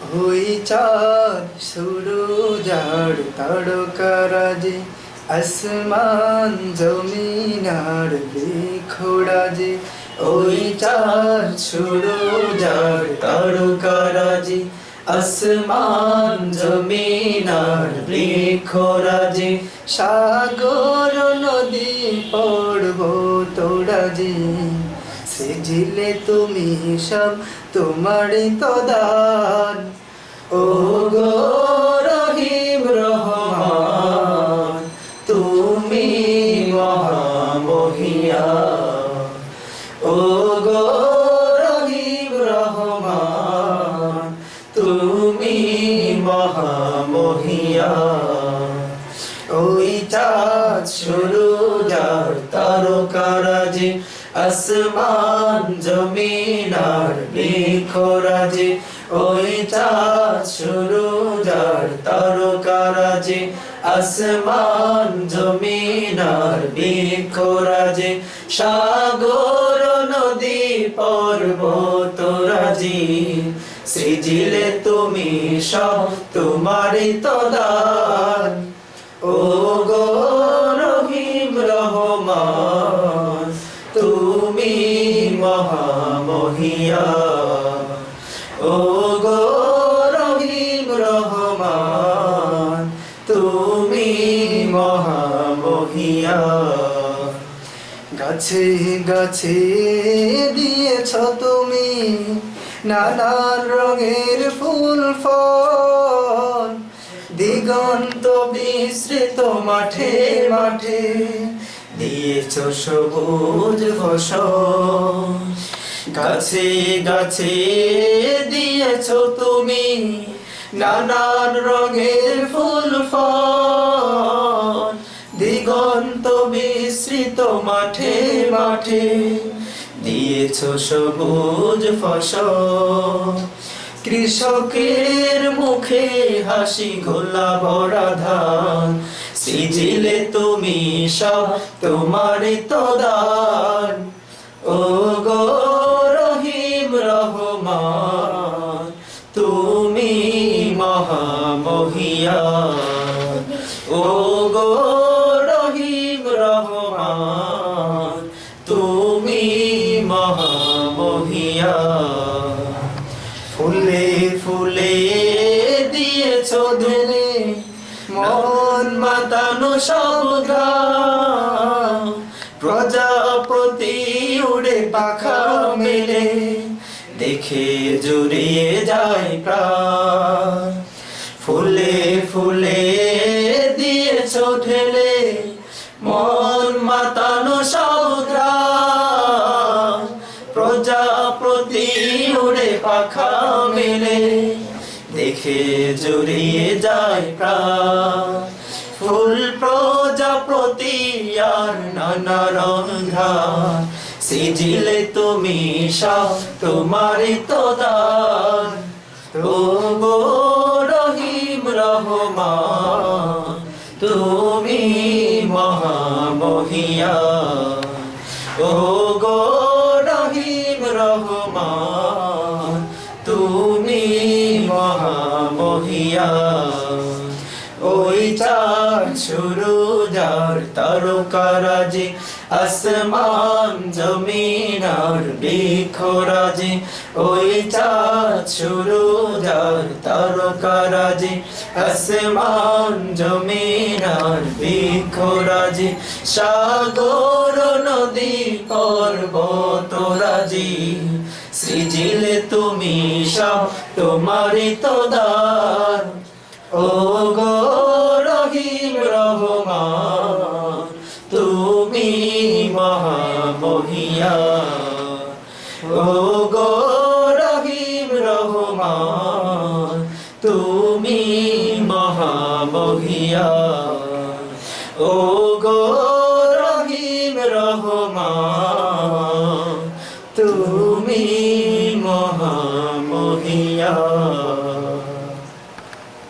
ওই চাঁদ সুরুজার তারকারাজে, আসমান জমিনার বিখোড়াজে ওই চাঁদ সুরুজার তারকারাজে, আসমান জমিনার বৃক্ষরাজে। সাগর নদী পর্বত রাজে সেজিলে তুমি সব তোমারই তো দান। ও গো রহিম রহমান, তুমি মহামহিয়া। ও গো রহিম রহমান, তুমি মহামহিয়া। ওই চাঁদ শুরু যার তারকারাজে আসমান জমিনার বিখরাজে ওই চাঁদ শুরু যার তারকারাজে আসমান জমিনার বিখরাজে সাগর নদী পর্বত রাজি। সৃজিলে তুমি সব তোমারই তো ও গো মহামহিয়া ও গো রহিম রহমান, তুমি মহামহিয়া। গাছে গাছে দিয়েছ তুমি নানান রঙের ফুল, ফল। দিগন্ত বিস্তৃত মাঠে মাঠে দিয়েছ সবুজ ফসল। গাছে গাছে দিয়েছ তুমি নানান রঙের ফুল, ফল। দিগন্ত বিস্তৃত মাঠে মাঠে দিয়েছ সবুজ ফসল। কৃষকের মুখে হাসি গোলা ভরা ধান। সিজিলে তুমি সব তোমার তো দান ও মহামহিয়া ও গো রহিম রহমান, তুমি মহামহিয়া। ফুলে ফুলে দিয়েছ ধুলে, মন মাতানো সব প্রজাপতি উড়ে পাখা মেলে, দেখে জুড়িয়ে যায় প্রাণ। ফুলে দিয়েছ ঢেলে, মন মাতানো ঘ্রাণ প্রজাপতি উড়ে পাখা মেলে, দেখে জড়িয়ে যায় প্রাণ। ফুল প্রজাপতি আর নানা রঙা, সিজিলে তুমি সব তোমারই তো দান। ও তুমি মহামহিয়া। ও গো রহিম রহমান তুমি মহামহিয়া। ওই চার শুরু যার তারকারাজে আসমান জমিন আর বিখরাজে ওই চার শুরু যার তারকারাজে। আসমান জমিন আর বিখরাজে সাগর নদী পর্বত রাজি। সৃজিলে তুমি সব তোমারই তো দান ও গো রহিম রহমান ও গো রহিম রহমান তুমি মহামহিয়া। ও গো রহিম রহমান তুমি মহামহিয়া।